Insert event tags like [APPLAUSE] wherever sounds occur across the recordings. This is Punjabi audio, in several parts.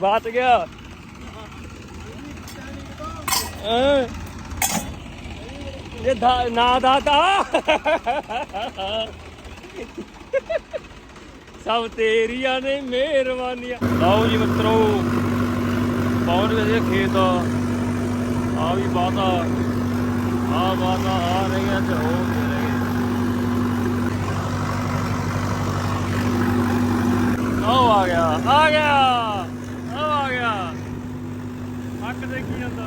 ਬਾਤ ਗਿਆ। ਇਹ ਨਾ ਦਾਤਾ। ਸਭ ਤੇਰੀਆਂ ਨੇ ਮਿਹਰਬਾਨੀਆਂ। ਲਓ ਜੀ ਮਿੱਤਰੋ, ਪਹੁੰਚ ਗਏ ਖੇਤ। ਆ ਵੀ ਬਾਤਾ, ਆ ਬਾਤਾ ਆ ਰਹੀਆਂ ਤੇ ਹੋ ਵੀ ਰਹੇ ਆ ਗਿਆ ਆ ਗਿਆ। ਹੱਕ ਦੇ ਜਾਂਦਾ।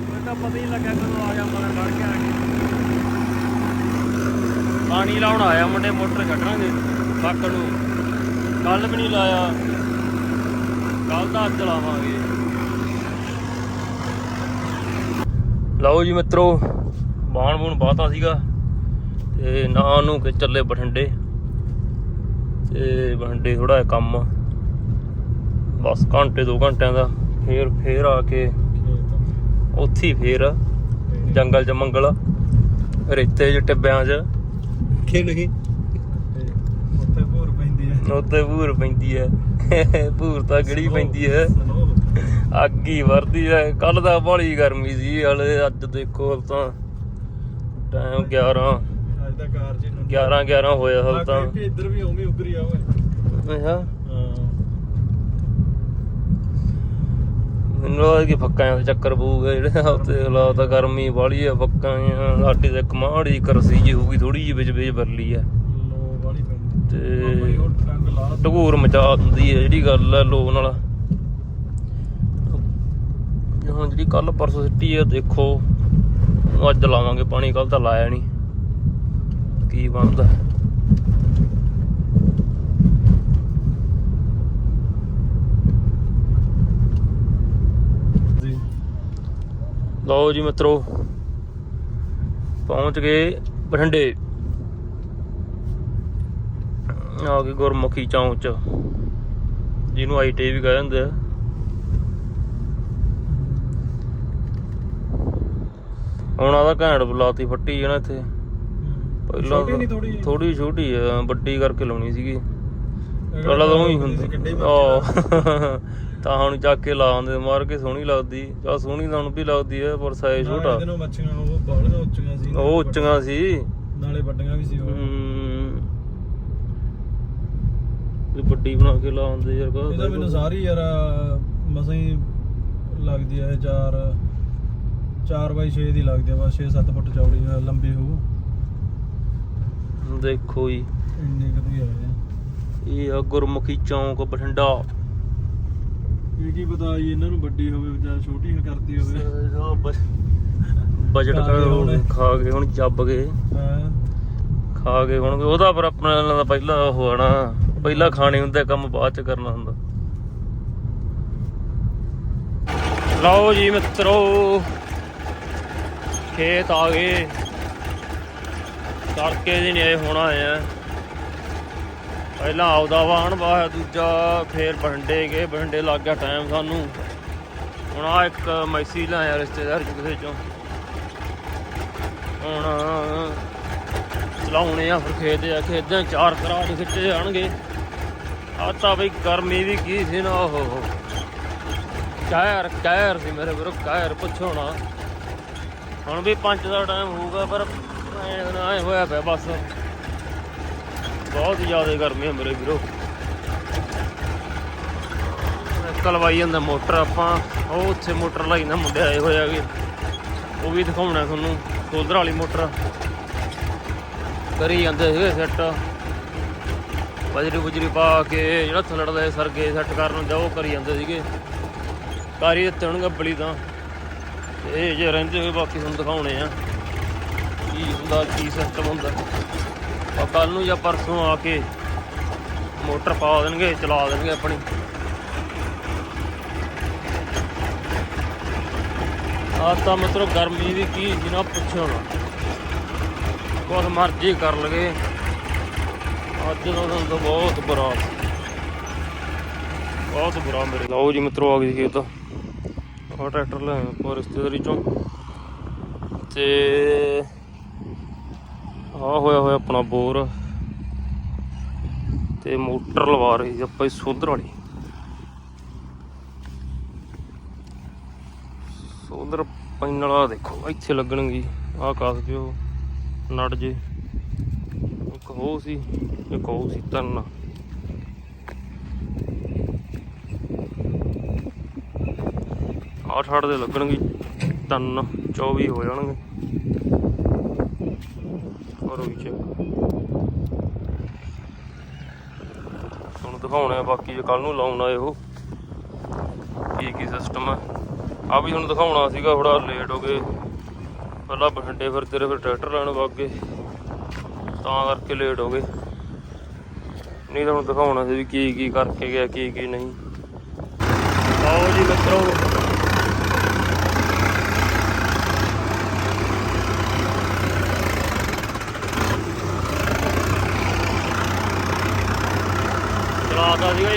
ਮੈਨੂੰ ਤਾਂ ਪਤਾ ਹੀ ਨਹੀਂ ਲੱਗਿਆ ਕਦੋਂ ਆ ਗਿਆ, ਮਗਰ ਲੜ ਕੇ ਆ ਗਿਆ। ਪਾਣੀ ਲਾਉਣ ਆਇਆ, ਮੁੰਡੇ ਮੋਟਰ ਕੱਢਾਂਗੇ ਫੱਕ ਨੂੰ। ਕੱਲ ਵੀ ਨਹੀਂ ਲਾਇਆ। ਕੱਲ ਦਾ ਅੱਜ ਲਾਵਾਂਗੇ। ਲਓ ਜੀ ਮਿੱਤਰੋ, ਬਾਣ ਬੂਣ ਬਾਤਾ ਸੀਗਾ। ਤੇ ਨਾ ਨੂੰ ਕਿ ਚੱਲੇ ਬਠਿੰਡੇ। ਤੇ ਬਠਿੰਡੇ ਥੋੜਾ ਕੰਮ ਬਸ ਘੰਟੇ ਦੋ ਘੰਟਿਆਂ ਦਾ ਫੇਰ ਫੇਰ ਆ ਕੇ ਉੱਥੇ ਹੀ ਫੇਰ ਜੰਗਲ ਚ ਮੰਗਲ ਰੇਤੇ ਚ ਟਿੱਬਿਆਂ ਚ। ਕਿ ਨਹੀਂ। ਉੱਥੇ ਭੋਰ ਪੈਂਦੀ ਹੈ। ਉੱਤੇ ਭੂਰ ਪੈਂਦੀ ਐ ਭੂਰ ਤਾਂ ਗੜੀ ਪੈਂਦੀ ਐ ਅੱਗ ਹੀ ਵਰਦੀ ਐ ਕੱਲ ਦਾ ਬੜੀ ਗਰਮੀ ਸੀ ਹਲੇ ਅੱਜ ਦੇਖੋ ਹਲ ਤਾਂ ਟਾਈਮ 11 ਅੱਜ ਦਾ ਕਾਰ ਜੀ 11 11 ਹੋਇਆ ਹਲ ਤਾਂ। ਇੱਧਰ ਵੀ ਉਵੇਂ ਉਗਰੀ ਆ ਓਏ। ਹਾਂ। ਮੈਨੂੰ ਲੱਗਦਾ ਕਿ ਫੱਕਾਂ ਦੇ ਚੱਕਰ ਪਊਗਾ ਜਿਹੜੇ ਉੱਤੇ ਹਾਲਾਤ ਆ ਗਰਮੀ ਵਾਲੀ ਆ ਫੱਕਾਂ ਆ ਸਾਡੀ ਤੇ ਕਮਾੜੀ ਕਰਸੀ ਜੀ ਹੋਊਗੀ ਥੋੜੀ ਜਿਹੀ ਵਿੱਚ ਵਿੱਚ ਬਰਲੀ ਆ। ਲੋ ਵਾਲੀ ਪੈਂਦੀ ਤੇ ਬਈ ਉਹ ਟੰਗ ਲਾ ਢਗੂਰ ਮਚਾ ਦਿੰਦੀ ਹੈ ਜਿਹੜੀ ਗੱਲ ਹੈ ਲੋ ਨਾਲ ਹੁਣ ਜਿਹੜੀ ਕੱਲ ਪਰਸੋਂ ਸਿੱਟੀ ਹੈ ਦੇਖੋ। ਅੱਜ ਲਾਵਾਂਗੇ ਪਾਣੀ ਕੱਲ ਤਾਂ ਲਾਇਆ ਨਹੀਂ ਕੀ ਬਣਦਾ ਜੀ ਲਓ ਜੀ ਮਿੱਤਰੋ ਪਹੁੰਚ ਗਏ ਬਠਿੰਡੇ। ਆ ਗਏ ਗੁਰਮੁਖੀ ਚੌਂਕ ਚ ਜਿਹਨੂੰ ਆਈਟੀ ਵੀ ਕਹਿੰਦੇ ਆ। ਹੁਣ ਆਦਾ ਘੈਂਟ ਬੁਲਾਤੀ ਫੱਟੀ ਨਾ ਇੱਥੇ। ਪਹਿਲਾਂ ਥੋੜੀ ਥੋੜੀ ਛੋਟੀ ਆ ਵੱਡੀ ਕਰਕੇ ਲਾਉਣੀ ਸੀਗੀ। ਪਹਿਲਾਂ ਤਾਂ ਉਹੀ ਹੁੰਦੀ। ਆਹ। [LAUGHS] ਤਾਂ ਹੁਣ ਚੱਕ ਕੇ ਲਾ ਆਉਂਦੇ ਮਾਰ ਕੇ ਸੋਹਣੀ ਲੱਗਦੀ। ਚਾ ਸੋਹਣੀ ਤਾਂ ਹੁਣ ਵੀ ਲੱਗਦੀ ਹੈ ਪਰ ਸਾਈਜ਼ ਛੋਟਾ। ਮੱਛੀਆਂ ਉਹ ਬਾਹਲੀਆਂ ਉੱਚੀਆਂ ਸੀ ਉਹ ਉੱਚੀਆਂ ਸੀ। ਨਾਲੇ ਵੱਡੀਆਂ ਵੀ ਸੀ ਉਹ। ਵੀ ਵੱਡੀ ਬਣਾ ਕੇ ਲਾ ਆਉਂਦੇ ਯਾਰ ਕਾ ਇਹਦਾ ਮੈਨੂੰ ਸਾਰੀ ਯਾਰ ਮਸਾਂ ਹੀ ਲੱਗਦੀ ਹੈ 4 4 ਬਾਈ 6 ਦੀ ਲੱਗਦੀ ਆ ਬਸ 6-7 ਫੁੱਟ ਚੌੜੀ ਆ, ਲੰਬੀ ਹੋਊ। ਦੇਖੋ ਜੀ। ਇੰਨੀ ਕਦੀ ਹੈ। ਇਹ ਆ ਗੁਰਮੁਖੀ ਚੌਂਕ ਬਠਿੰਡਾ। ਇਹ ਕੀ ਪਤਾ ਜੀ ਇਹਨਾਂ ਨੂੰ ਵੱਡੀ ਹੋਵੇ ਜਾਂ ਛੋਟੀ ਕਰਦੀ ਹੋਵੇ। ਬਜਟ ਖਾ ਗਏ ਹੁਣ। ਖਾ ਕੇ ਹੁਣ ਜੱਬ ਗਏ। ਹਾਂ। ਖਾ ਕੇ ਹੁਣ ਉਹਦਾ ਪਰ ਆਪਣਾ ਦਾ ਪਹਿਲਾ ਉਹ ਆਣਾ ਪਹਿਲਾ ਖਾਣੇ ਹੁੰਦੇ ਕੰਮ ਬਾਅਦ ਚ ਕਰਨਾ ਹੁੰਦਾ। ਲਓ ਜੀ ਮਿੱਤਰੋ ਖੇਤ ਆ ਗਏ। ਤੜਕੇ ਦੀ ਨਹੀਂ ਹੋਣਾ ਆ। ਪਹਿਲਾਂ ਆਉਦਾ ਵਾਹਣ ਵਾਹ ਦੂਜਾ, ਫੇਰ ਬਠਿੰਡੇ ਗਏ। ਬਠਿੰਡੇ ਲੱਗ ਗਿਆ ਟਾਈਮ ਸਾਨੂੰ। ਹੁਣ ਆ ਇੱਕ ਮੈਸੀ ਲਾਇਆ ਰਿਸ਼ਤੇਦਾਰ ਚ ਕਿਸੇ ਚੋਂ। ਹੁਣ ਚਲਾਉਣੇ ਆ ਫਿਰ ਖੇਤ ਆ। ਖੇਤਾਂ ਚਾਰ ਕਰਾ ਦੇ ਖਿੱਚੇ ਜਾਣਗੇ। ਆ ਤਾਂ ਬਈ ਗਰਮੀ ਵੀ ਕੀ ਸੀ ਨਾ ਉਹ ਕਹਿਰ ਕਹਿਰ ਸੀ ਮੇਰੇ ਵੀਰੋ ਕਹਿਰ ਪੁੱਛੋ ਨਾ। ਹੁਣ ਵੀ ਪੰਜ ਦਾ ਟਾਈਮ ਹੋਊਗਾ, ਪਰ ਐਂ ਨਾ ਹੋਇਆ ਪਿਆ ਬਸ। ਬਹੁਤ ਜ਼ਿਆਦਾ ਗਰਮੀ ਹੈ ਮੇਰੇ ਵੀਰੋ। ਕਲਵਾਈ ਜਾਂਦਾ ਮੋਟਰ ਆਪਾਂ। ਉਹ ਉੱਥੇ ਮੋਟਰ ਲਾਈ ਨਾ ਮੁੰਡੇ ਆਏ ਹੋਏ ਆਗੇ ਉਹ ਵੀ ਦਿਖਾਉਣਾ ਤੁਹਾਨੂੰ ਸੋਲਰ ਵਾਲੀ ਮੋਟਰ। ਕਰੀ ਜਾਂਦੇ ਸੀਗੇ ਸੈੱਟ ਬਜਰੀ ਬੁਜਰੀ ਪਾ ਕੇ, ਜਿਹੜਾ ਥਲੜ ਦੇ ਸਰਗੇ ਸੈੱਟ ਕਰਨ ਜਾ ਉਹ ਕਰੀ ਜਾਂਦੇ ਸੀਗੇ। ਕਾਰੀ ਦਿੱਤੇ ਹੋਣਗੇ ਬਲੀ ਤਾਂ। ਇਹ ਜੇ ਰਹਿੰਦੇ ਹੋਏ ਬਾਕੀ ਤੁਹਾਨੂੰ ਦਿਖਾਉਣੇ ਆ। ਕੀ ਹੁੰਦਾ, ਕੀ ਸਿਸਟਮ ਹੁੰਦਾ। ਆ ਕੱਲ ਨੂੰ ਜਾਂ ਪਰਸੋਂ ਆ ਕੇ ਮੋਟਰ ਪਾ ਦੇਣਗੇ, ਚਲਾ ਦੇਣਗੇ ਆਪਣੀ। ਆ ਤਾਂ ਮਤਲਬ ਗਰਮੀ ਦੀ ਕੀ ਸੀ ਨਾ ਪੁੱਛੋ ਨਾ। ਕੁਛ ਮਰਜ਼ੀ ਕਰ ਲਗੇ ਅੱਜ ਦਾ ਦਿਨ ਤਾਂ ਬਹੁਤ ਬੁਰਾ ਸੀ। ਬਹੁਤ ਬੁਰਾ ਮੇਰੇ ਲਓ ਜੀ ਮਿੱਤਰੋ, ਆ ਗਈ ਸੀ ਤਾਂ ਆ ਟਰੈਕਟਰ ਲੈ ਆਇਆ ਰਿਸ਼ਤੇਦਾਰੀ ਚੋਂ। ਤੇ ਆ ਹੋਇਆ ਹੋਇਆ ਆਪਣਾ ਬੋਰ। ਤੇ ਮੋਟਰ ਲਵਾ ਰਹੀ ਆਪਾਂ ਇਸ ਸੋਧਰ ਵਾਲੀ। ਸੋਧਰ ਪੈਨਲ ਆ ਦੇਖੋ, ਇੱਥੇ ਲੱਗਣਗੀ। ਆ ਕਾਸ ਦਿਓ ਨੜ ਜੇ। ਇੱਕ ਹੋ ਸੀ, ਇੱਕ ਹੋ ਸੀ, ਤਿੰਨ। ਆ ਛੜ ਦੇ ਲੱਗਣਗੇ, ਤਿੰਨ 24 ਹੋ ਜਾਣਗੇ। ਕਰੋ ਵੀ ਤੁਹਾਨੂੰ ਦਿਖਾਉਣਾ ਹੈ ਬਾਕੀ ਜੇ ਕੱਲ ਨੂੰ ਲਾਉਣਾ ਆਏ ਉਹ। ਕੀ ਕੀ ਸਿਸਟਮ ਹੈ ਆ ਵੀ ਤੁਹਾਨੂੰ ਦਿਖਾਉਣਾ ਸੀਗਾ ਥੋੜਾ ਲੇਟ ਹੋ ਗਏ। ਪਹਿਲਾਂ ਬਠਿੰਡੇ ਫਿਰ ਤੇਰੇ ਫਿਰ ਟਰੈਕਟਰ ਲੈਣ ਵਗ ਗਏ। ਤਾਂ ਕਰਕੇ ਲੇਟ ਹੋ ਗਏ। ਨਹੀਂ ਤਾਂ ਹੁਣ ਦਿਖਾਉਣਾ ਸੀ ਵੀ ਕੀ ਕੀ ਕਰਕੇ ਗਿਆ, ਕੀ ਕੀ ਨਹੀਂ। ਆਓ ਜੀ ਮਿੱਤਰੋ।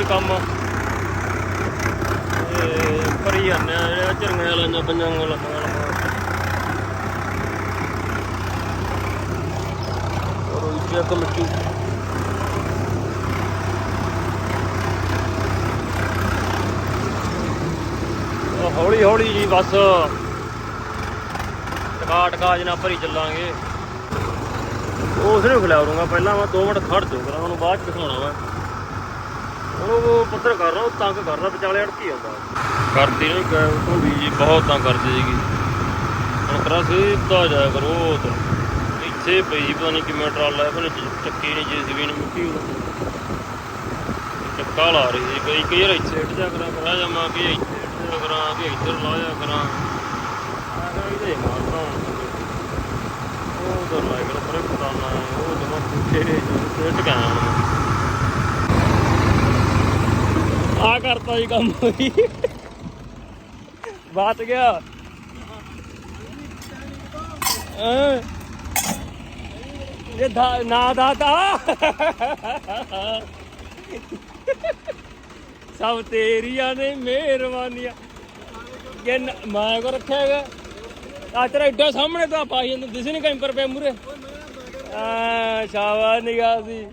ਚਲਾਤਾ ਸੀਗਾ ਇਹ ਕੰਮ ਭਰੀ ਜਾਂਦੇ ਆ, ਜਿਹੜੇ ਝਰੰਗਾਂ ਲਾਈਆਂ ਪੰਜਾਂ ਲੰਮੀਆਂ ਔਰ ਉਹ ਚੈੱਕ ਹੌਲੀ ਹੌਲੀ ਜੀ ਬਸ। ਟਕਾ ਟਕਾ ਜਨਾ ਭਰੀ ਚੱਲਾਂਗੇ। ਉਸ ਨੂੰ ਖਿਲਾਉਂਗਾ ਪਹਿਲਾਂ, ਮੈਂ 2 ਮਿੰਟ ਖੜ ਜਾਊਗਾ, ਉਹਨੂੰ ਬਾਅਦ ਚ ਦਿਖਾਉਣਾ ਮੈਂ। ਉਹ ਪੱਤਰ ਕਰ ਰਹਾ, ਉਹ ਤੰਗ ਕਰ ਰਹਾ ਵਿਚਾਲੇ ਅੜਕੀ ਆਉਂਦਾ? ਕਰਦੀ ਨਹੀਂ ਗੈਰ ਢੋਲੀ ਜੀ, ਬਹੁਤ ਤੰਗ ਕਰਦੀ ਸੀਗੀ। ਹੁਣ ਕਰਾ ਸਿੱਧਾ ਜਾਇਆ ਕਰੋ ਉਹ ਇੱਥੇ ਪਈ ਪਤਾ ਨਹੀਂ ਕਿਵੇਂ ਟਰਾਲਾ ਹੈ ਪਰ ਚੱਕੀ ਨਹੀਂ ਜੀਸੀਬੀ ਨੇ ਮੁੱਕੀ ਉਹ ਚੱਕਾ ਲਾ ਰਹੀ ਸੀ ਕਈ ਕਈ ਵਾਰ ਇੱਥੇ ਹਟ ਜਾ ਕਰਾਂ ਕਰਾ ਜਾਵਾਂ ਕਿ ਇੱਥੇ ਹਟ ਜਾ ਕਰਾਂ, ਕਿ ਇੱਧਰ ਲਾ ਜਾ ਕਰਾਂ। ਆ ਗਿਆ ਮਾਰਦਾ ਉਹ ਤਾਂ ਲਾਇਕ ਨਾ ਪਰੇ ਪਤਾਨਾ ਉਹ ਜਮਾ ਪੁੱਛੇ ਜੋ ਟਿਕਾਇਆ ਹੁਣ ਆ ਕਰਤਾ ਜੀ ਕੰਮ। ਹੋਈ ਬਾਤ ਗਿਆ। ਅਹ ਇਹ ਦਾ ਨਾ ਦਾਤਾ। ਸਭ ਤੇਰੀਆਂ ਨੇ ਮਿਹਰਬਾਨੀਆਂ। ਕਿ ਮੈਂ ਕੋ ਰੱਖਿਆ ਹੈਗਾ। ਆ ਤੇਰਾ ਏਡਾ ਸਾਹਮਣੇ ਤਾਂ ਪਾਈ ਜਾਂਦਾ। ਦਿਸ ਨਹੀਂ ਕੈਂਪਰ ਪਿਆ ਮੂਰੇ ਆ ਸ਼ਾਬਾਸ਼ ਨਿਗਾਹ ਸੀ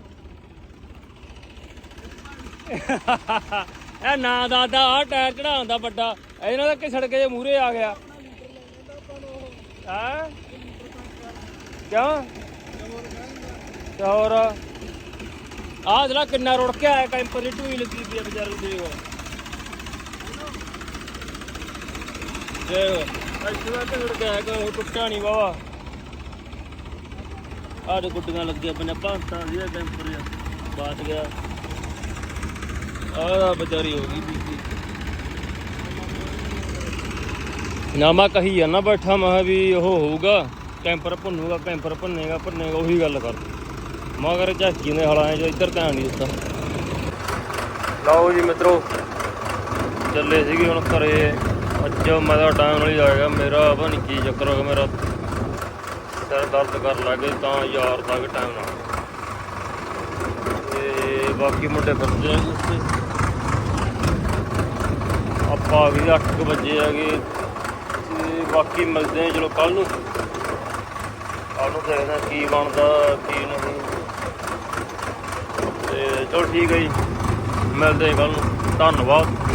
ਇਹ ਨਾ ਦਾਦਾ ਆ ਟਾਇਰ ਚੜਾਉਂਦਾ ਵੱਡਾ। ਇਹਨਾਂ ਦਾ ਕਿ ਸੜਕੇ ਦੇ ਮੂਰੇ ਆ ਗਿਆ? ਹਾਂ? ਕਿਉਂ? ਤੇ ਹੋਰ? ਆਹ ਜਿਹੜਾ ਕਿੰਨਾ ਰੁੜ ਕੇ ਆਇਆ, ਕੈਂਪਰ ਦੀ ਢੂਈ ਲੱਗੀ ਪਈ ਆ ਵਿਚਾਰੇ ਨੂੰ, ਦੇਖੋ। ਦੇਖੋ, ਇੱਥੇ ਦਾ ਤੇ ਰੁੜ ਗਿਆ ਕੋਈ ਟੁੱਟਾ ਨਹੀਂ ਬਾਵਾ ਆਹ ਦੇ ਗੁੱਡੀਆਂ ਲੱਗੀਆਂ ਪਈਆਂ, ਭਾਂਤਾਂ ਦੀ ਕੈਂਪਰ ਬਾਤ ਗਿਆ। ਆਹ ਵਿਚਾਰੀ ਹੋ ਗਈ ਬੀਬੀ ਨਾ ਮੈਂ ਕਹੀ ਆ, ਨਾ ਬੈਠਾ, ਮੈਂ ਕਿਹਾ ਵੀ ਉਹ ਹੋਊਗਾ, ਕੈਂਪਰ ਭੁੰਨੂਗਾ, ਕੈਂਪਰ ਭੰਨੇਗਾ ਭੰਨੇਗਾ, ਉਹੀ ਗੱਲ ਕਰ। ਮਗਰ ਝਾਕੀ ਨੇ ਹਲਾਏ ਜੋ ਇੱਧਰ ਧਿਆਨ ਨਹੀਂ ਦਿੱਤਾ। ਲਓ ਜੀ ਮਿੱਤਰੋ, ਚੱਲੇ ਸੀਗੇ ਹੁਣ ਘਰੇ। ਅੱਜ ਮੈਂ ਤਾਂ ਟਾਈਮ ਨਾਲ ਹੀ ਆ ਗਿਆ ਮੇਰਾ ਪਤਾ ਨਹੀਂ ਕੀ ਚੱਕਰ ਹੋ ਗਿਆ ਮੇਰਾ ਸਿਰ ਦਰਦ ਕਰਨ ਲੱਗੇ ਤਾਂ ਯਾਰ ਤੱਕ ਟਾਈਮ ਨਾਲ। ਤੇ ਬਾਕੀ ਮੁੰਡੇ ਫਿਰਦੇ ਆ ਉੱਤੇ ਆ ਗਏ 8 ਵਜੇ ਆ ਗਏ ਤੇ ਬਾਕੀ ਮਿਲਦੇ ਆ ਚਲੋ ਕੱਲ ਨੂੰ। ਕੱਲ ਨੂੰ ਦੇਖਦੇ ਆ ਕੀ ਬਣਦਾ, ਕੀ ਨਹੀਂ। ਤੇ ਚਲੋ ਠੀਕ ਹੈ ਜੀ। ਮਿਲਦੇ ਆ ਕੱਲ ਨੂੰ। ਧੰਨਵਾਦ।